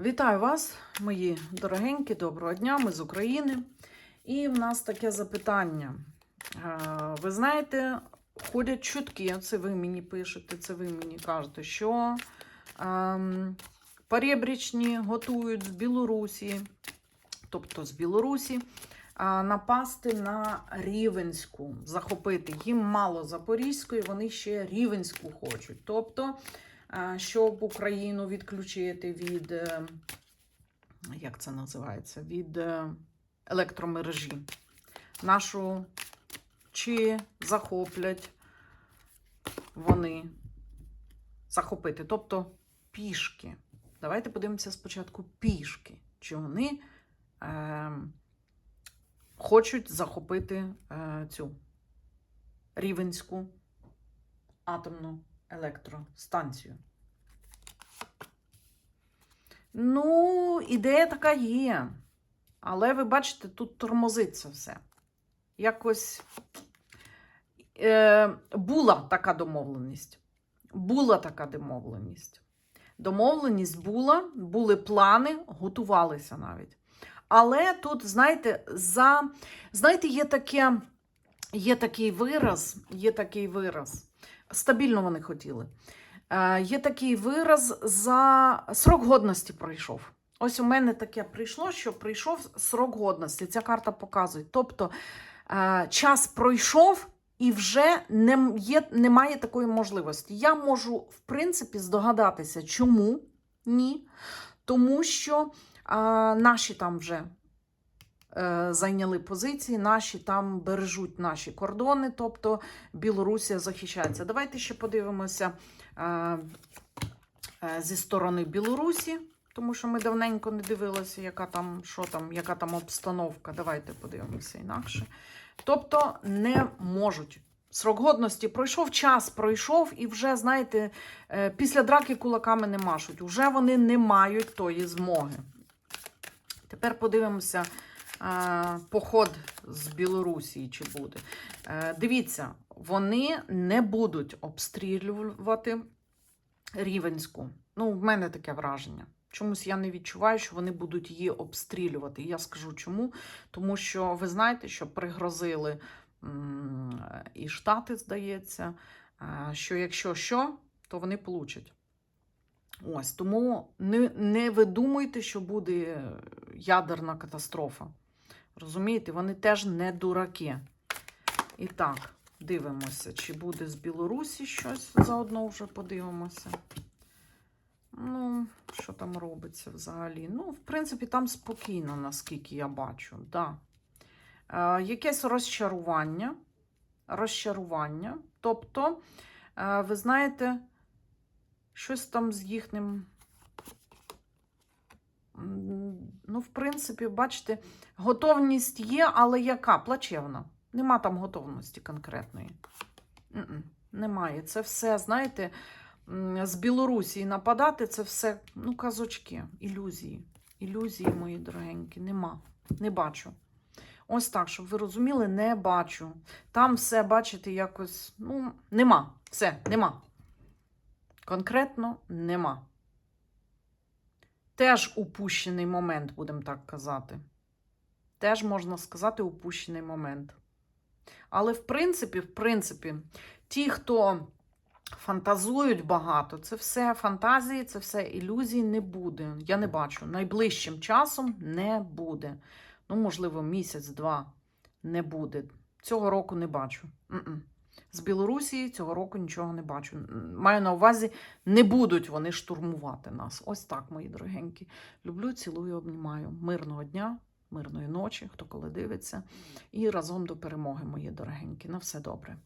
Вітаю вас, мої дорогенькі, доброго дня, ми з України. І в нас таке запитання. Е, Ви знаєте, ходять чутки, це ви мені пишете, це ви мені кажете, що ем, перебрічні готують з Білорусі, тобто з Білорусі, а, напасти на Рівенську, захопити. Їм мало Запорізької, вони ще Рівенську хочуть. Тобто, щоб Україну відключити від, е, як це називається, від е, електромережі. Нашу чи захоплять вони захопити, тобто пішки. Давайте подивимося спочатку пішки. Чи вони е, хочуть захопити е, цю Рівенську атомну електростанцію. Ну, ідея така є. Але ви бачите, тут тормозиться все. Якось е, була така домовленість. Була така домовленість. Домовленість була, були плани, готувалися навіть. Але тут, знаєте, за, знаєте, є таке, є такий вираз, є такий вираз. Стабільно вони хотіли. Е, є такий вираз за срок годності пройшов. Ось у мене таке прийшло, що прийшов срок годності. Ця карта показує. Тобто е, час пройшов і вже не, є, немає такої можливості. Я можу, в принципі, здогадатися, чому ні. Тому що а, наші там вже е, зайняли позиції, наші там бережуть наші кордони, тобто Білорусія захищається. Давайте ще подивимося е, е, зі сторони Білорусі, тому що ми давненько не дивилися, яка там, що там, яка там обстановка. Давайте подивимося інакше. Тобто не можуть. Срок годності пройшов, час пройшов, і вже, знаєте, е, після драки кулаками не машуть. Уже вони не мають тої змоги. Тепер подивимося е, поход з Білорусі, чи буде. Е, Дивіться, вони не будуть обстрілювати Рівенську. Ну, в мене таке враження. Чомусь я не відчуваю, що вони будуть її обстрілювати. Я скажу чому. Тому що ви знаєте, що пригрозили і Штати, здається, е, що якщо що, то вони получать. Ось тому не, не видумуйте, що буде ядерна катастрофа. Розумієте, вони теж не дураки. І так, дивимося, чи буде з Білорусі щось. Заодно вже подивимося. Ну, що там робиться взагалі? Ну, в принципі, там спокійно, наскільки я бачу. Да. Е, якесь розчарування. Розчарування. Тобто, е, ви знаєте, щось там з їхнім. Ну, в принципі, бачите, готовність є, але яка? Плачевна. Нема там готовності конкретної. М-м, Немає. Це все, знаєте, з Білорусі нападати це все ну, казочки, ілюзії. Ілюзії, мої дорогенькі, нема. Не бачу. Ось так, щоб ви розуміли, не бачу. Там все, бачите, якось, ну, нема. Все, нема. Конкретно нема. Теж упущений момент, будемо так казати. Теж можна сказати, упущений момент. Але, в принципі, в принципі, ті, хто фантазують багато, це все фантазії, це все ілюзії не буде. Я не бачу. Найближчим часом не буде. Ну, можливо, місяць-два не буде. Цього року не бачу. М-м. З Білорусі цього року нічого не бачу. Маю на увазі, не будуть вони штурмувати нас. Ось так, мої дорогенькі. Люблю, цілую, обнімаю. Мирного дня, мирної ночі, хто коли дивиться. І разом до перемоги, мої дорогенькі. На все добре.